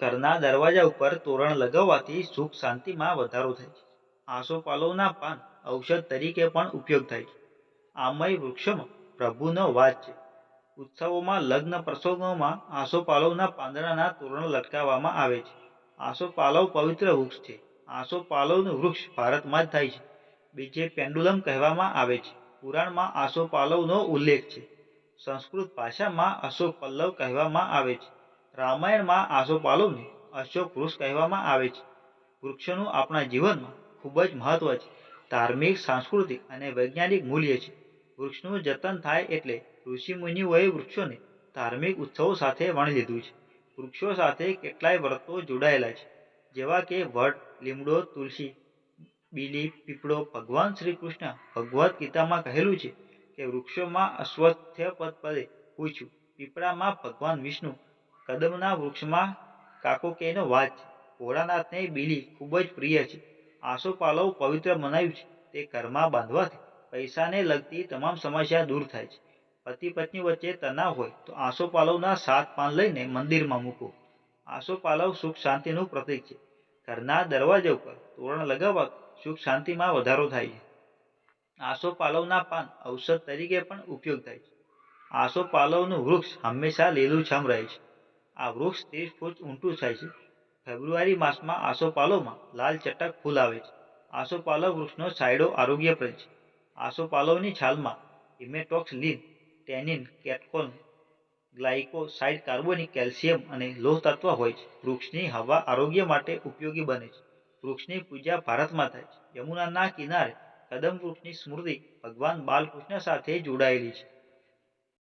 ઘરના દરવાજા ઉપર તોરણ લગાવવાથી સુખ શાંતિમાં વધારો થાય છે. આસોપાલવના પાન ઔષધ તરીકે પણ ઉપયોગ થાય છે. આમય વૃક્ષમાં પ્રભુનો વાસ છે. ઉત્સવોમાં લગ્ન પ્રસંગોમાં આસોપાલવના પાંદડાના તોરણ લટકાવવામાં આવે છે. આસોપાલવ પવિત્ર વૃક્ષ છે. આસોપાલવનું વૃક્ષ ભારતમાં જ થાય છે. બીજે પેન્ડુલમ કહેવામાં આવે છે. પુરાણમાં આસોપાલવનો ઉલ્લેખ છે. સંસ્કૃત ભાષામાં અશોક પલ્લવ કહેવામાં આવે છે. રામાયણમાં આસોપાલવને અશોક વૃક્ષ કહેવામાં આવે છે. વૃક્ષોનું આપણા જીવનમાં ખૂબ જ મહત્વ છે. ધાર્મિક, સાંસ્કૃતિક અને વૈજ્ઞાનિક મૂલ્ય છે. વૃક્ષનું જતન થાય એટલે ઋષિમુનિઓએ વૃક્ષોને ધાર્મિક ઉત્સવો સાથે વણી લીધું છે. વૃક્ષો સાથે કેટલાય વ્રતો જોડાયેલા છે. જેવા કે વડ લીમડો, તુલસી, બીલી, પીપળો. ભગવાન શ્રી કૃષ્ણ ભગવદ્ ગીતામાં કહેલું છે કે વૃક્ષોમાં અશ્વત્થ પદે પૂછ્યું, પીપળામાં ભગવાન વિષ્ણુ કદમના વૃક્ષમાં કાકોકેયનો વાચ ભોળાનાથને બીલી ખૂબ જ પ્રિય છે. આસોપાલવ પવિત્ર મનાયું છે. તે ઘરમાં બાંધવાથી પૈસાને લગતી તમામ સમસ્યા દૂર થાય છે. પતિ પત્ની વચ્ચે તનાવ હોય તો આસોપાલવના સાત પાન લઈને મંદિરમાં મૂકો. આસોપાલવ સુખ શાંતિનું પ્રતીક છે. ઘરના દરવાજા ઉપર તોરણ લગાવવા સુખ શાંતિમાં વધારો થાય છે. આસોપાલવના પાન ઔષધ તરીકે પણ ઉપયોગ થાય છે. આસોપાલવનું વૃક્ષ હંમેશા લીલુંછમ રહે છે. આ વૃક્ષ ત્રીસ ફૂટ ઊંટું થાય છે. ફેબ્રુઆરી માસમાં આસોપાલવમાં લાલ ચટક ફૂલ આવે છે. આસોપાલવ વૃક્ષનો છાંયડો આરોગ્યપ્રદ છે. આસોપાલવની છાલમાં હિમેટોક્સિલિન ટેનિન, કેટકોન, ગ્લાયકોસાઇડ, કાર્બોનિક કેલ્શિયમ અને લોહ તત્વ હોય છે. વૃક્ષની હવા આરોગ્ય માટે ઉપયોગી બને છે. વૃક્ષની પૂજા ભારતમાં થાય છે. યમુનાના કિનારે કદમ વૃક્ષની સ્મૃતિ ભગવાન બાલકૃષ્ણ સાથે જોડાયેલી છે.